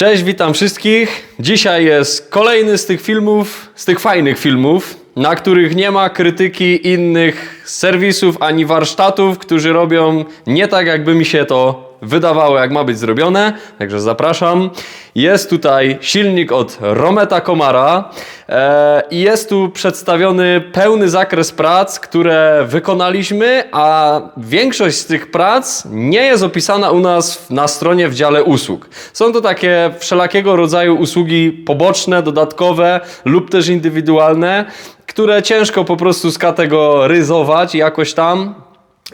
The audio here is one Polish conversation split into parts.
Cześć, witam wszystkich. Dzisiaj jest kolejny z tych filmów, z tych fajnych filmów, na których nie ma krytyki innych serwisów ani warsztatów, którzy robią nie tak, jakby mi się to wydawało, jak ma być zrobione. Także zapraszam. Jest tutaj silnik od Rometa Komara e, i jest tu przedstawiony pełny zakres prac, które wykonaliśmy, a większość z tych prac nie jest opisana u nas na stronie w dziale usług. Są to takie wszelakiego rodzaju usługi poboczne, dodatkowe lub też indywidualne, które ciężko po prostu skategoryzować jakoś tam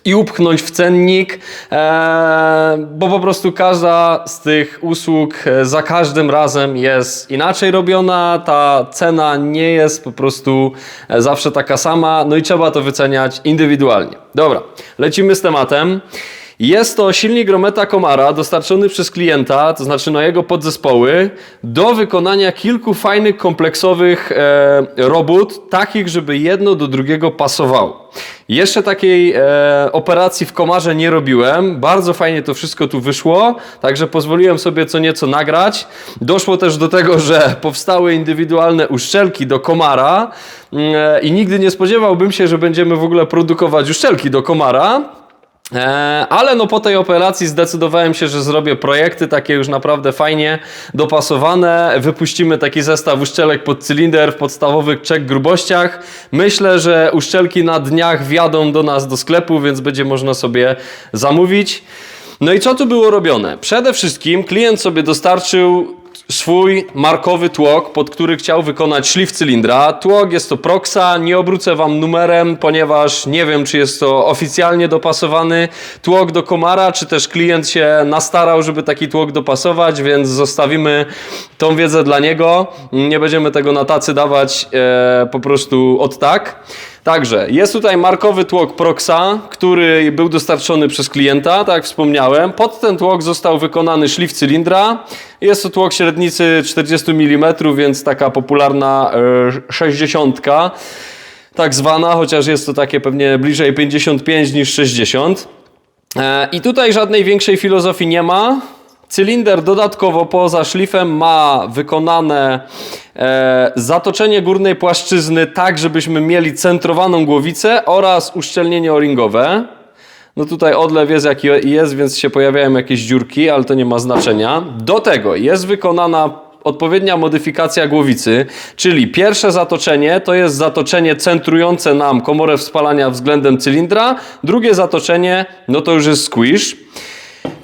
i upchnąć w cennik, e, bo po prostu każda z tych usług e, za każdym razem jest inaczej robiona, ta cena nie jest po prostu e, zawsze taka sama, no i trzeba to wyceniać indywidualnie. Dobra, lecimy z tematem. Jest to silnik Rometa Komara dostarczony przez klienta, to znaczy na jego podzespoły, do wykonania kilku fajnych, kompleksowych e, robót, takich, żeby jedno do drugiego pasowało. Jeszcze takiej e, operacji w Komarze nie robiłem. Bardzo fajnie to wszystko tu wyszło, także pozwoliłem sobie co nieco nagrać. Doszło też do tego, że powstały indywidualne uszczelki do Komara mm, e, i nigdy nie spodziewałbym się, że będziemy w ogóle produkować uszczelki do Komara. E, Ale no po tej operacji zdecydowałem się, że zrobię projekty takie już naprawdę fajnie dopasowane. Wypuścimy taki zestaw uszczelek pod cylinder w podstawowych trzech grubościach. Myślę, że uszczelki na dniach wjadą do nas do sklepu, więc będzie można sobie zamówić. No i co tu było robione? Przede wszystkim klient sobie dostarczył swój markowy tłok, pod który chciał wykonać szlif cylindra. Tłok jest to Proxa, nie obrócę Wam numerem, ponieważ nie wiem, czy jest to oficjalnie dopasowany tłok do komara, czy też klient się nastarał, żeby taki tłok dopasować, więc zostawimy tą wiedzę dla niego. Nie będziemy tego na tacy dawać e, po prostu od tak. Także jest tutaj markowy tłok Proxa, który był dostarczony przez klienta, tak jak wspomniałem. Pod ten tłok został wykonany szlif cylindra. Jest to tłok średnicy 40 mm, więc taka popularna e, 60 tak zwana, chociaż jest to takie pewnie bliżej 55 niż 60. E, I tutaj żadnej większej filozofii nie ma. Cylinder dodatkowo poza szlifem ma wykonane e, zatoczenie górnej płaszczyzny tak, żebyśmy mieli centrowaną głowicę oraz uszczelnienie o-ringowe. No tutaj odlew jest jaki jest, więc się pojawiają jakieś dziurki, ale to nie ma znaczenia. Do tego jest wykonana odpowiednia modyfikacja głowicy, czyli pierwsze zatoczenie to jest zatoczenie centrujące nam komorę wspalania względem cylindra, drugie zatoczenie no to już jest squish.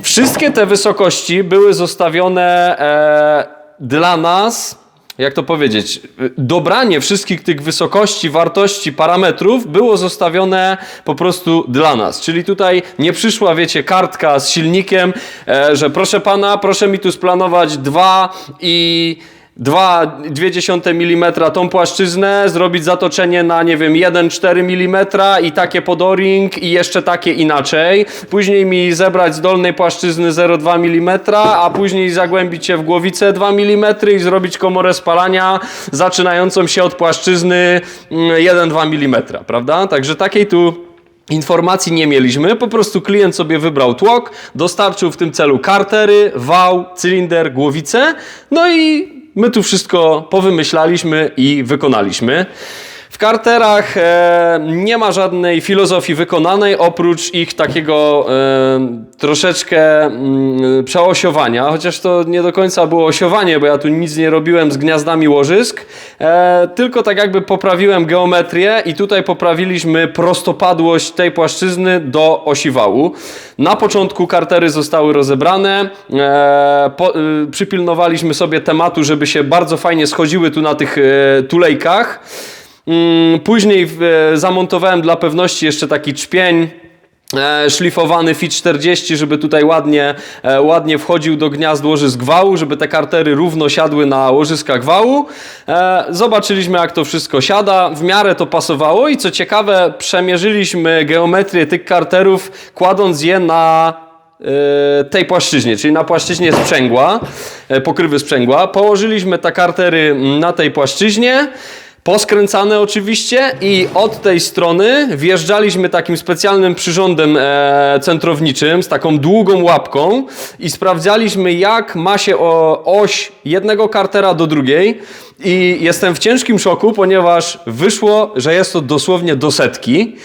Wszystkie te wysokości były zostawione e, dla nas, jak to powiedzieć, dobranie wszystkich tych wysokości, wartości, parametrów było zostawione po prostu dla nas. Czyli tutaj nie przyszła, wiecie, kartka z silnikiem, e, że proszę pana, proszę mi tu splanować dwa i 2,2 mm tą płaszczyznę, zrobić zatoczenie na, nie wiem, 1,4 mm i takie pod o-ring i jeszcze takie inaczej. Później mi zebrać z dolnej płaszczyzny 0,2 mm, a później zagłębić się w głowicę 2 mm i zrobić komorę spalania zaczynającą się od płaszczyzny mm, 1,2 mm, prawda? Także takiej tu Informacji nie mieliśmy, po prostu klient sobie wybrał tłok, dostarczył w tym celu kartery, wał, cylinder, głowicę, no i my tu wszystko powymyślaliśmy i wykonaliśmy. W karterach e, nie ma żadnej filozofii wykonanej, oprócz ich takiego e, troszeczkę mm, przeosiowania, chociaż to nie do końca było osiowanie, bo ja tu nic nie robiłem z gniazdami łożysk, e, tylko tak jakby poprawiłem geometrię i tutaj poprawiliśmy prostopadłość tej płaszczyzny do osi wału. Na początku kartery zostały rozebrane, e, po, y, przypilnowaliśmy sobie tematu, żeby się bardzo fajnie schodziły tu na tych e, tulejkach. Mm, Później e, zamontowałem dla pewności jeszcze taki czpień e, szlifowany Fit 40, żeby tutaj ładnie, e, ładnie wchodził do gniazd łożysk wału, żeby te kartery równo siadły na łożyskach wału. Zobaczyliśmy jak to wszystko siada, w miarę to pasowało i co ciekawe przemierzyliśmy geometrię tych karterów kładąc je na tej płaszczyźnie, czyli na płaszczyźnie sprzęgła, pokrywy sprzęgła. Położyliśmy te kartery na tej płaszczyźnie. Poskręcane oczywiście i od tej strony wjeżdżaliśmy takim specjalnym przyrządem e, centrowniczym z taką długą łapką i sprawdzaliśmy jak ma się o, oś jednego kartera do drugiej i jestem w ciężkim szoku, ponieważ wyszło, że jest to dosłownie do setki.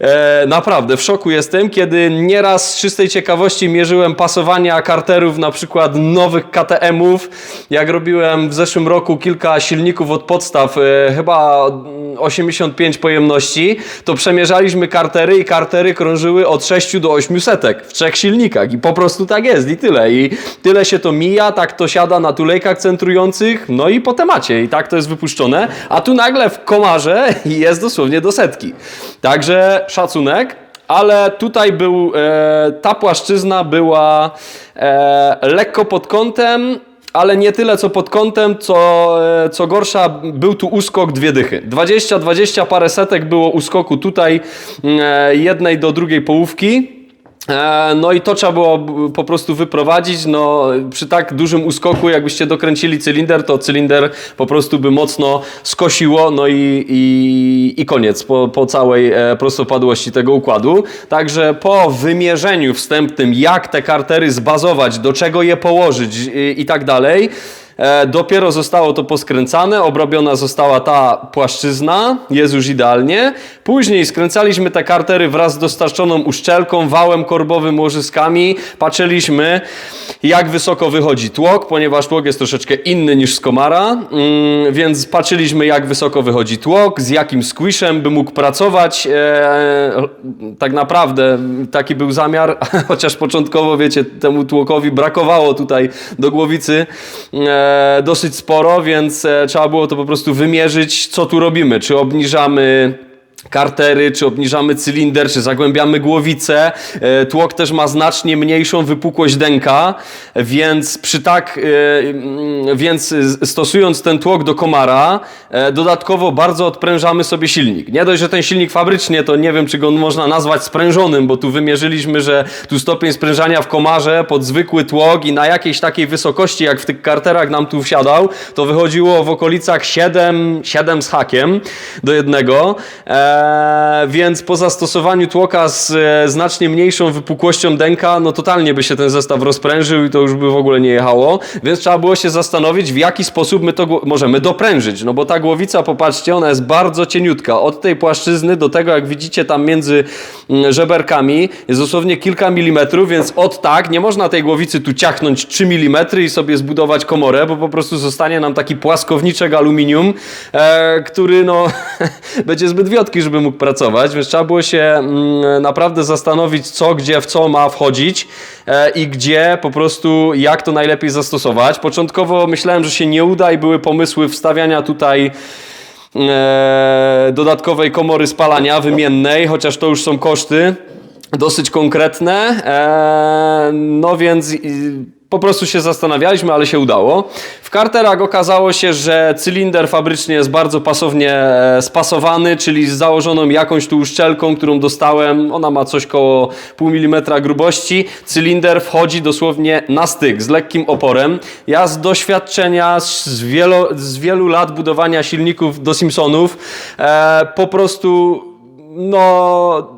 E, naprawdę, w szoku jestem, kiedy nieraz z czystej ciekawości mierzyłem pasowania karterów, na przykład nowych KTM-ów. Jak robiłem w zeszłym roku kilka silników od podstaw, e, chyba 85 pojemności, to przemierzaliśmy kartery i kartery krążyły od 6 do 800 w trzech silnikach i po prostu tak jest i tyle. I tyle się to mija, tak to siada na tulejkach centrujących, no i po temacie i tak to jest wypuszczone, a tu nagle w komarze jest dosłownie do setki. Także szacunek. Ale tutaj był, e, ta płaszczyzna była e, lekko pod kątem, ale nie tyle co pod kątem, co, e, co gorsza, był tu uskok dwie dychy. 20, 20 parę setek było uskoku tutaj e, jednej do drugiej połówki. E, No i to trzeba było po prostu wyprowadzić. No, przy tak dużym uskoku, jakbyście dokręcili cylinder, to cylinder po prostu by mocno skosiło, no i, i, i koniec po, po całej e, prostopadłości tego układu. Także po wymierzeniu wstępnym, jak te kartery zbazować, do czego je położyć i, i tak dalej, dopiero zostało to poskręcane, obrobiona została ta płaszczyzna, jest już idealnie. Później skręcaliśmy te kartery wraz z dostarczoną uszczelką, wałem korbowym, łożyskami. Patrzyliśmy, jak wysoko wychodzi tłok, ponieważ tłok jest troszeczkę inny niż z komara, mm, więc patrzyliśmy, jak wysoko wychodzi tłok, z jakim squishem by mógł pracować. E, tak naprawdę taki był zamiar, chociaż początkowo, wiecie, temu tłokowi brakowało tutaj do głowicy e, dosyć sporo, więc e, trzeba było to po prostu wymierzyć, co tu robimy. Czy obniżamy kartery, czy obniżamy cylinder, czy zagłębiamy głowicę. E, Tłok też ma znacznie mniejszą wypukłość denka, więc przy tak, e, mm, więc stosując ten tłok do komara, e, dodatkowo bardzo odprężamy sobie silnik. Nie dość, że ten silnik fabrycznie, to nie wiem, czy go można nazwać sprężonym, bo tu wymierzyliśmy, że tu stopień sprężania w komarze pod zwykły tłok i na jakiejś takiej wysokości, jak w tych karterach nam tu wsiadał, to wychodziło w okolicach 7, 7 z hakiem do jednego. E, więc po zastosowaniu tłoka z e, znacznie mniejszą wypukłością denka, no totalnie by się ten zestaw rozprężył i to już by w ogóle nie jechało. Więc trzeba było się zastanowić, w jaki sposób my to możemy doprężyć. No bo ta głowica, popatrzcie, ona jest bardzo cieniutka. Od tej płaszczyzny do tego, jak widzicie tam między mm, żeberkami, jest dosłownie kilka milimetrów, więc od tak nie można tej głowicy tu ciachnąć 3 mm i sobie zbudować komorę, bo po prostu zostanie nam taki płaskowniczek aluminium, e, który no będzie zbyt wiotki, żeby mógł pracować, więc trzeba było się mm, naprawdę zastanowić, co gdzie w co ma wchodzić e, i gdzie po prostu jak to najlepiej zastosować. Początkowo myślałem, że się nie uda i były pomysły wstawiania tutaj e, dodatkowej komory spalania wymiennej, chociaż to już są koszty dosyć konkretne. E, no więc po prostu się zastanawialiśmy, ale się udało. W karterach okazało się, że cylinder fabrycznie jest bardzo pasownie e, spasowany, czyli z założoną jakąś tu uszczelką, którą dostałem. Ona ma coś koło pół milimetra grubości. Cylinder wchodzi dosłownie na styk, z lekkim oporem. Ja z doświadczenia, z wielu, z wielu lat budowania silników do Simpsonów, e, po prostu no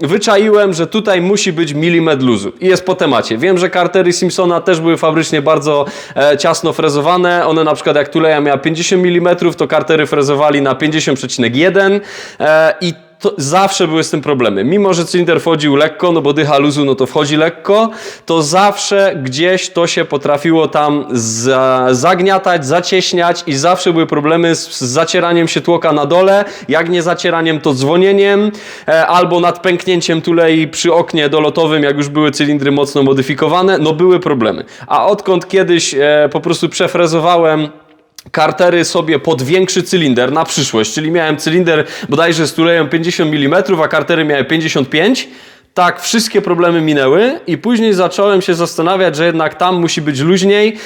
wyczaiłem, że tutaj musi być milimetr luzu i jest po temacie. Wiem, że kartery Simpsona też były fabrycznie bardzo e, ciasno frezowane. One na przykład jak tuleja miała 50 mm, to kartery frezowali na 50,1 e, i zawsze były z tym problemy. Mimo, że cylinder wchodził lekko, no bo dycha luzu, no to wchodzi lekko, to zawsze gdzieś to się potrafiło tam za, zagniatać, zacieśniać i zawsze były problemy z, z zacieraniem się tłoka na dole, jak nie zacieraniem, to dzwonieniem, e, albo nadpęknięciem tulei przy oknie dolotowym, jak już były cylindry mocno modyfikowane, no były problemy. A odkąd kiedyś e, po prostu przefrezowałem kartery sobie pod większy cylinder na przyszłość, czyli miałem cylinder bodajże z tuleją 50 mm, a kartery miały 55. Tak, wszystkie problemy minęły i później zacząłem się zastanawiać, że jednak tam musi być luźniej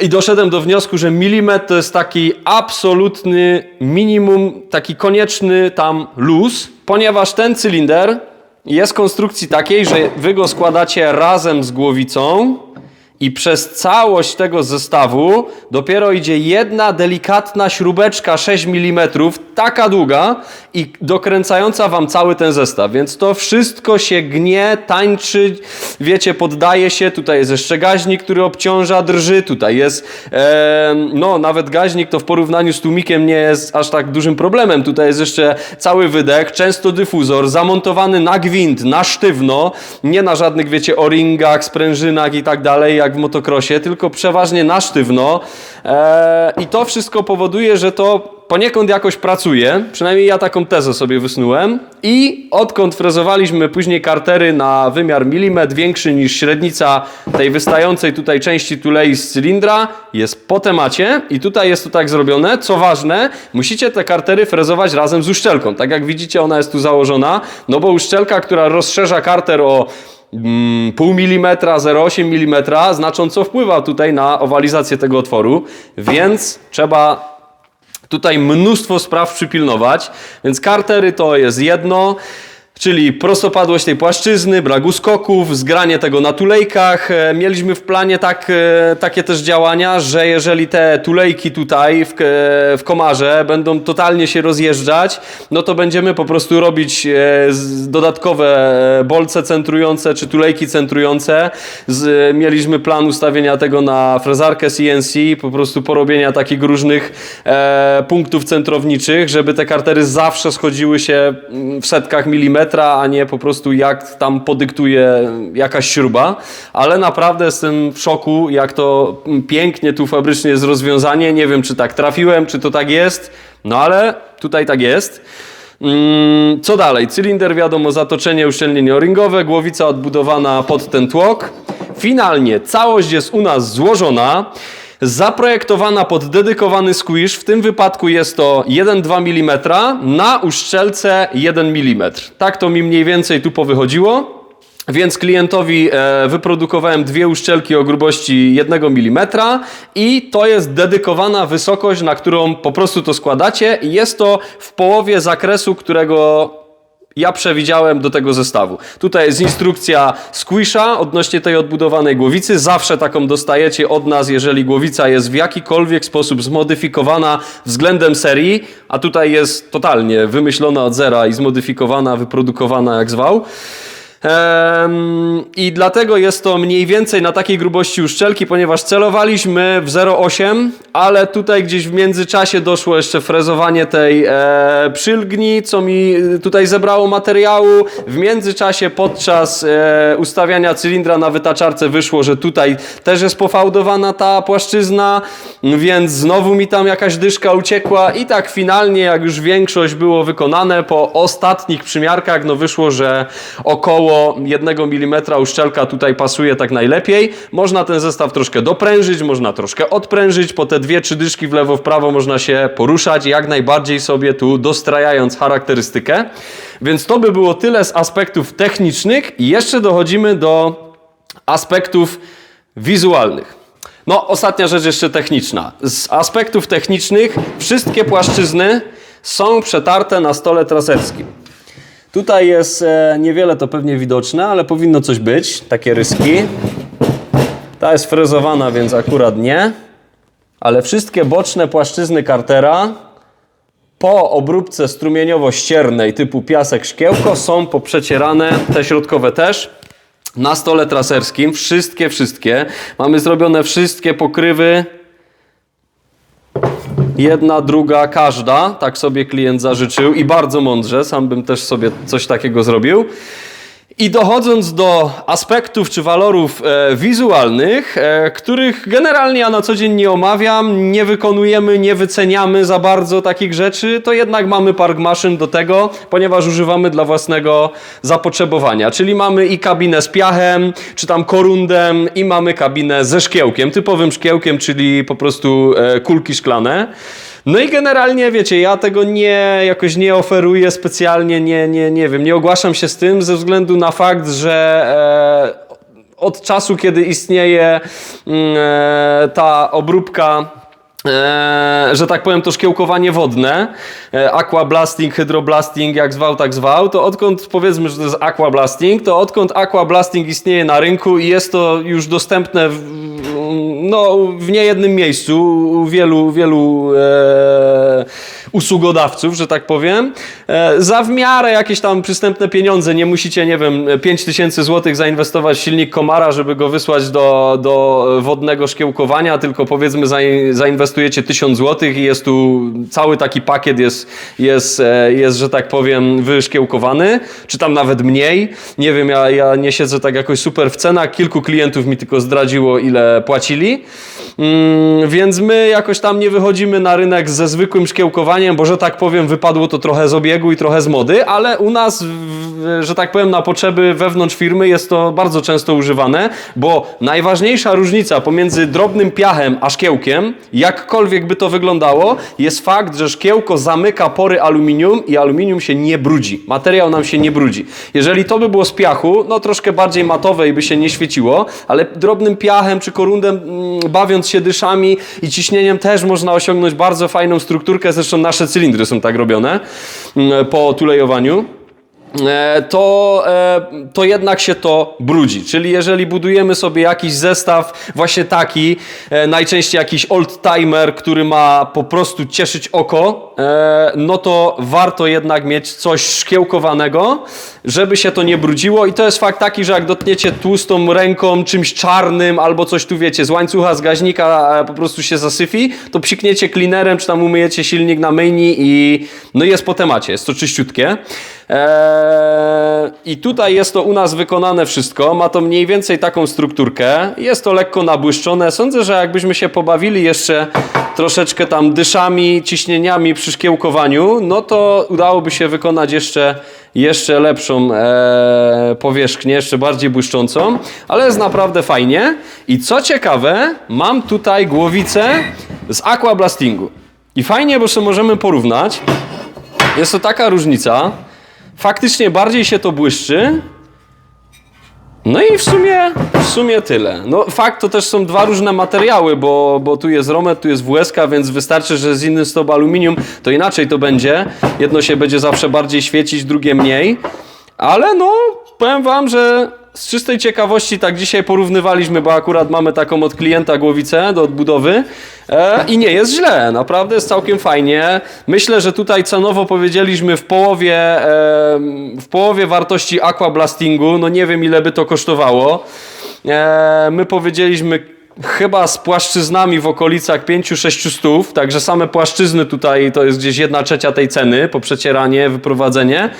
i doszedłem do wniosku, że milimetr to jest taki absolutny minimum, taki konieczny tam luz, ponieważ ten cylinder jest konstrukcji takiej, że wy go składacie razem z głowicą I przez całość tego zestawu dopiero idzie jedna delikatna śrubeczka 6 mm, taka długa i dokręcająca wam cały ten zestaw. Więc to wszystko się gnie, tańczy, wiecie, poddaje się. Tutaj jest jeszcze gaźnik, który obciąża, drży. Tutaj jest, e, no nawet gaźnik to w porównaniu z tłumikiem nie jest aż tak dużym problemem. Tutaj jest jeszcze cały wydech, często dyfuzor, zamontowany na gwint, na sztywno, nie na żadnych, wiecie, o-ringach, sprężynach i tak dalej, jak w motocrossie, tylko przeważnie na sztywno. E, I to wszystko powoduje, że to poniekąd jakoś pracuje, przynajmniej ja taką tezę sobie wysnułem i odkąd frezowaliśmy później kartery na wymiar milimetr większy niż średnica tej wystającej tutaj części tulei z cylindra, jest po temacie i tutaj jest to tak zrobione. Co ważne, musicie te kartery frezować razem z uszczelką. Tak jak widzicie, ona jest tu założona, no bo uszczelka, która rozszerza karter o pół milimetra, 0,8 milimetra, znacząco wpływa tutaj na owalizację tego otworu, więc trzeba tutaj mnóstwo spraw przypilnować, więc kartery to jest jedno, czyli prostopadłość tej płaszczyzny, brak uskoków, zgranie tego na tulejkach. E, Mieliśmy w planie tak, e, takie też działania, że jeżeli te tulejki tutaj w, w komarze będą totalnie się rozjeżdżać, no to będziemy po prostu robić e, dodatkowe bolce centrujące czy tulejki centrujące. Mieliśmy plan ustawienia tego na frezarkę CNC, po prostu porobienia takich różnych punktów centrowniczych, żeby te kartery zawsze schodziły się mm, w setkach milimetra, a nie po prostu jak tam podyktuje jakaś śruba. Ale naprawdę jestem w szoku, jak to pięknie tu fabrycznie jest rozwiązanie. Nie wiem, czy tak trafiłem, czy to tak jest, no ale tutaj tak jest. Mm, Co dalej? Cylinder, wiadomo, zatoczenie, uszczelnienie o-ringowe, głowica odbudowana pod ten tłok. Finalnie całość jest u nas złożona, zaprojektowana pod dedykowany squish. W tym wypadku jest to 1,2 mm na uszczelce 1 mm. Tak to mi mniej więcej tu powychodziło. Więc klientowi e, wyprodukowałem dwie uszczelki o grubości 1 mm i to jest dedykowana wysokość, na którą po prostu to składacie jest to w połowie zakresu, którego ja przewidziałem do tego zestawu. Tutaj jest instrukcja squisha odnośnie tej odbudowanej głowicy. Zawsze taką dostajecie od nas, jeżeli głowica jest w jakikolwiek sposób zmodyfikowana względem serii, a tutaj jest totalnie wymyślona od zera i zmodyfikowana, wyprodukowana jak zwał. I dlatego jest to mniej więcej na takiej grubości uszczelki, ponieważ celowaliśmy w 0,8, ale tutaj gdzieś w międzyczasie doszło jeszcze frezowanie tej e, przylgni, co mi tutaj zebrało materiału. W międzyczasie podczas e, ustawiania cylindra na wytaczarce wyszło, że tutaj też jest pofałdowana ta płaszczyzna, więc znowu mi tam jakaś dyszka uciekła i tak finalnie, jak już większość było wykonane, po ostatnich przymiarkach, no wyszło, że około 1 mm uszczelka tutaj pasuje tak najlepiej. Można ten zestaw troszkę doprężyć, można troszkę odprężyć, po te dwie, trzy dyszki w lewo, w prawo można się poruszać, jak najbardziej sobie tu dostrajając charakterystykę. Więc to by było tyle z aspektów technicznych i jeszcze dochodzimy do aspektów wizualnych. No, ostatnia rzecz jeszcze techniczna. Z aspektów technicznych wszystkie płaszczyzny są przetarte na stole traserskim. Tutaj jest e, niewiele to pewnie widoczne, ale powinno coś być, takie ryski. Ta jest frezowana, więc akurat nie. Ale wszystkie boczne płaszczyzny kartera po obróbce strumieniowo-ściernej typu piasek szkiełko są poprzecierane, te środkowe też, na stole traserskim. Wszystkie, wszystkie. Mamy zrobione wszystkie pokrywy. Jedna, druga, każda. Tak sobie klient zażyczył i bardzo mądrze. Sam bym też sobie coś takiego zrobił. I dochodząc do aspektów czy walorów e, wizualnych, e, których generalnie ja na co dzień nie omawiam, nie wykonujemy, nie wyceniamy za bardzo takich rzeczy, to jednak mamy park maszyn do tego, ponieważ używamy dla własnego zapotrzebowania. Czyli mamy i kabinę z piachem, czy tam korundem, i mamy kabinę ze szkiełkiem, typowym szkiełkiem, czyli po prostu e, kulki szklane. No i generalnie, wiecie, ja tego nie, jakoś nie oferuję specjalnie, nie, nie, nie wiem, nie ogłaszam się z tym ze względu na fakt, że e, od czasu, kiedy istnieje mm, e, ta obróbka że tak powiem, to szkiełkowanie wodne, e, aquablasting, hydroblasting, jak zwał, tak zwał, to odkąd, powiedzmy, że to jest aquablasting, to odkąd aquablasting istnieje na rynku i jest to już dostępne w, no, w niejednym miejscu u wielu, wielu e, usługodawców, że tak powiem, e, za w miarę jakieś tam przystępne pieniądze, nie musicie, nie wiem, 5 tysięcy złotych zainwestować w silnik Komara, żeby go wysłać do, do wodnego szkiełkowania, tylko powiedzmy zain- zainwestujecie 1000 złotych i jest tu cały taki pakiet jest, jest, e, jest, że tak powiem, wyszkiełkowany, czy tam nawet mniej. Nie wiem, ja, ja nie siedzę tak jakoś super w cenach. Kilku klientów mi tylko zdradziło, ile płacili. Mm, więc my jakoś tam nie wychodzimy na rynek ze zwykłym szkiełkowaniem, bo że tak powiem, wypadło to trochę z obiegu i trochę z mody, ale u nas, że tak powiem, na potrzeby wewnątrz firmy jest to bardzo często używane, bo najważniejsza różnica pomiędzy drobnym piachem a szkiełkiem, jakkolwiek by to wyglądało, jest fakt, że szkiełko zamyka pory aluminium i aluminium się nie brudzi. Materiał nam się nie brudzi. Jeżeli to by było z piachu, no troszkę bardziej matowe i by się nie świeciło, ale drobnym piachem czy korundem, mm, bawiąc się dyszami i ciśnieniem też można osiągnąć bardzo fajną strukturkę. Zresztą nasze cylindry są tak robione mm, po tulejowaniu to, e, to jednak się to brudzi. Czyli jeżeli budujemy sobie jakiś zestaw właśnie taki, e, najczęściej jakiś old-timer, który ma po prostu cieszyć oko, e, no to warto jednak mieć coś szkiełkowanego, żeby się to nie brudziło i to jest fakt taki, że jak dotkniecie tłustą ręką czymś czarnym albo coś tu wiecie, z łańcucha, z gaźnika e, po prostu się zasyfi, to psikniecie cleanerem, czy tam umyjecie silnik na myjni i no jest po temacie, jest to czyściutkie. Eee, I tutaj jest to u nas wykonane wszystko. Ma to mniej więcej taką strukturkę. Jest to lekko nabłyszczone. Sądzę, że jakbyśmy się pobawili jeszcze troszeczkę tam dyszami, ciśnieniami przy szkiełkowaniu, no to udałoby się wykonać jeszcze, jeszcze lepszą e, powierzchnię, jeszcze bardziej błyszczącą, ale jest naprawdę fajnie. I co ciekawe, mam tutaj głowicę z aquablastingu. I fajnie, bo sobie możemy porównać. Jest to taka różnica. Faktycznie bardziej się to błyszczy. No i w sumie, w sumie tyle. No fakt to też są dwa różne materiały, bo, bo tu jest romet, tu jest WSK, więc wystarczy, że z innym stop aluminium, to inaczej to będzie. Jedno się będzie zawsze bardziej świecić, drugie mniej. Ale no, powiem wam, że z czystej ciekawości tak dzisiaj porównywaliśmy, bo akurat mamy taką od klienta głowicę do odbudowy e, i nie jest źle, naprawdę jest całkiem fajnie. Myślę, że tutaj cenowo powiedzieliśmy w połowie, e, w połowie wartości aquablastingu, no nie wiem ile by to kosztowało. E, my powiedzieliśmy chyba z płaszczyznami w okolicach 5-6 stów, także same płaszczyzny tutaj to jest gdzieś 1 trzecia tej ceny, po przecieranie, wyprowadzenie.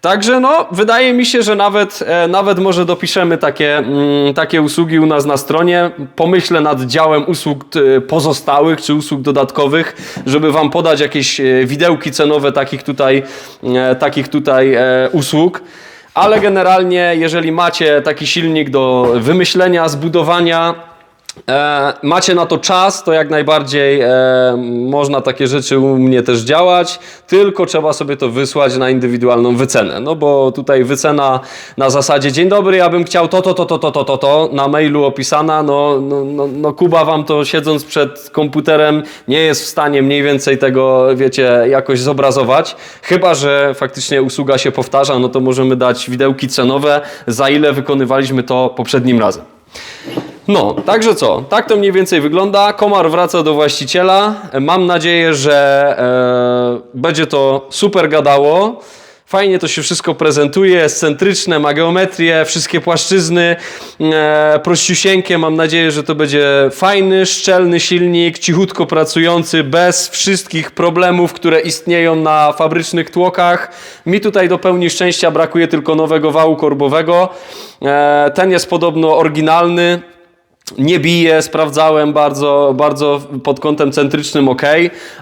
Także no, wydaje mi się, że nawet, e, nawet może dopiszemy takie, mm, takie usługi u nas na stronie. Pomyślę nad działem usług pozostałych czy usług dodatkowych, żeby Wam podać jakieś e, widełki cenowe takich tutaj, e, takich tutaj usług. Ale generalnie, jeżeli macie taki silnik do wymyślenia, zbudowania, E, macie na to czas, to jak najbardziej e, można takie rzeczy u mnie też działać, tylko trzeba sobie to wysłać na indywidualną wycenę. No bo tutaj wycena na zasadzie dzień dobry, ja bym chciał to, to, to, to, to, to, to, to na mailu opisana, no, no, no, no Kuba wam to siedząc przed komputerem nie jest w stanie mniej więcej tego, wiecie, jakoś zobrazować. Chyba, że faktycznie usługa się powtarza, no to możemy dać widełki cenowe, za ile wykonywaliśmy to poprzednim razem. No, także co? Tak to mniej więcej wygląda. Komar wraca do właściciela. Mam nadzieję, że e, będzie to super gadało. Fajnie to się wszystko prezentuje, ekscentryczne, ma geometrię, wszystkie płaszczyzny, e, prościusieńkie. Mam nadzieję, że to będzie fajny, szczelny silnik, cichutko pracujący, bez wszystkich problemów, które istnieją na fabrycznych tłokach. Mi tutaj do pełni szczęścia brakuje tylko nowego wału korbowego. E, ten jest podobno oryginalny, nie bije, sprawdzałem bardzo, bardzo pod kątem centrycznym ok,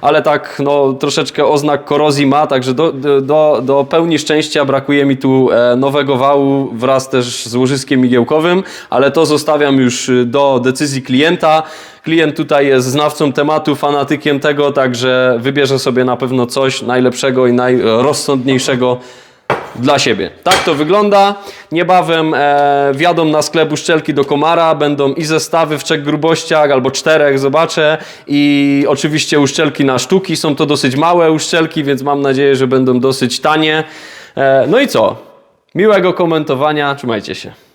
ale tak no, troszeczkę oznak korozji ma, także do, do, do pełni szczęścia brakuje mi tu e, nowego wału wraz też z łożyskiem igiełkowym, ale to zostawiam już do decyzji klienta. Klient tutaj jest znawcą tematu, fanatykiem tego, także wybierze sobie na pewno coś najlepszego i najrozsądniejszego dla siebie. Tak to wygląda. Niebawem e, na sklep uszczelki do komara, będą i zestawy w trzech grubościach albo czterech, zobaczę. I oczywiście uszczelki na sztuki. Są to dosyć małe uszczelki, więc mam nadzieję, że będą dosyć tanie. E, no i co? Miłego komentowania, trzymajcie się.